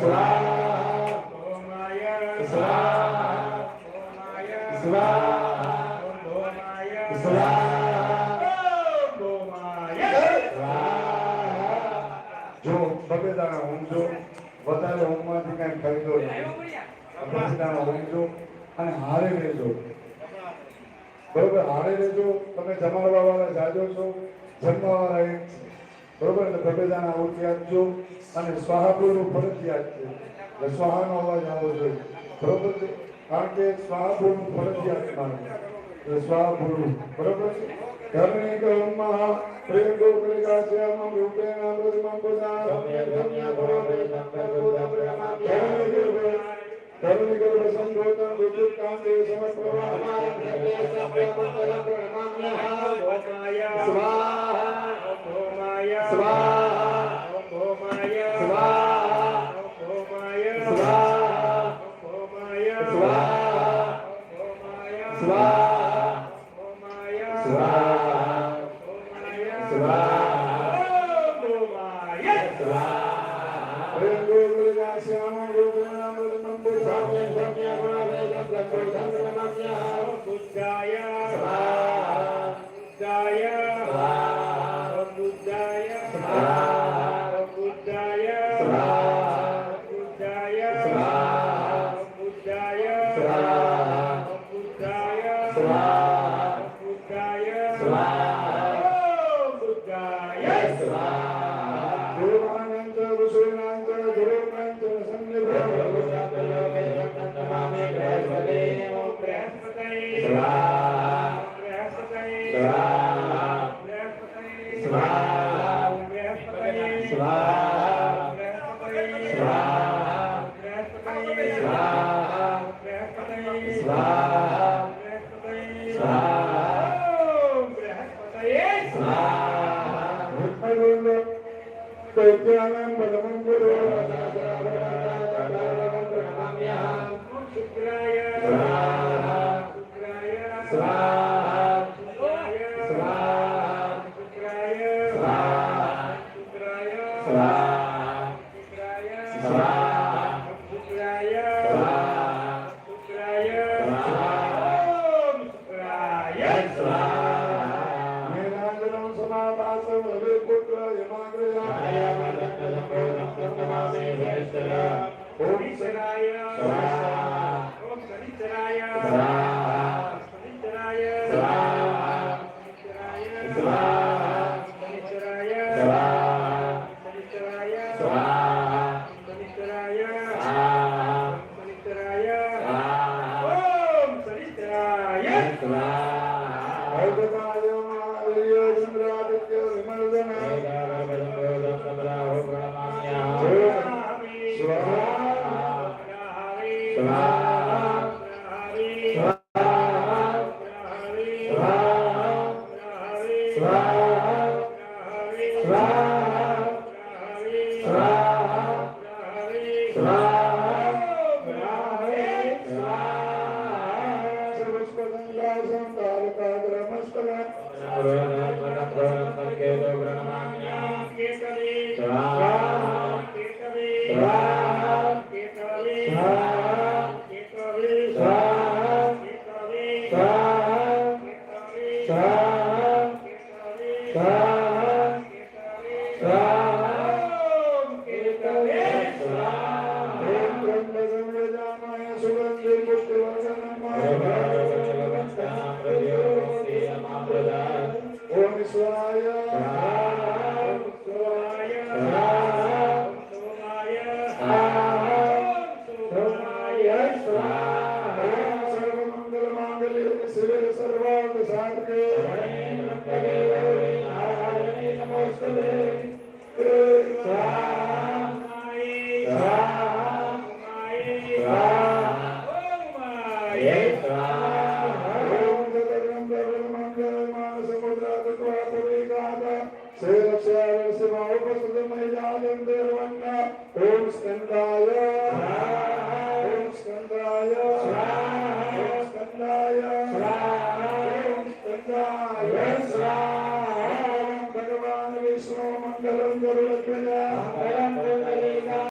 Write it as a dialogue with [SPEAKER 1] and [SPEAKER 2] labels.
[SPEAKER 1] જો બબે દાણા વધારે ઊંઘમાંથી કાંઈ ફાયદો નહીં. બબે દાણા અને હારે રહેજો. બરોબર, હારે રહેજો. તમે જમાડવા વાળા જાજો છો. જમવા વાળા એક બરોબર? એટલે બગેદાના આવતી આપજો અને સ્વાહાપુરનું ફરજિયાત છે. એટલે સ્વાહાનો અવાજ આવવો જોઈએ. બરોબર છે? કારણ કે સ્વાહાપુરનું ફરજિયાત માને એટલે સ્વાહાપુરનું. બરોબર છે? ધર્મની ગૌમાં પ્રેમ ગોકળિકા છે આમાં રૂપેણ અમૃતમં પુજા ધર્મની ગર્ભ સંબોધન, વિદ્યુત કાંતે સમર્પવા Buddhaya Buddhaya Yeah. గజానం బలమంగురు శుక్రాయ శుక్రాయ స్వాహ Selamat. Selamat. సమాభాసం రవిపుత్ర యమాగ్రయ ఓం శరాయ ఓం శనిచరాయ శనిచరాయ శనిచరాయ శనిచరాయ శనిచరాయ ઓમ Yeah. ఓం స్కందాయ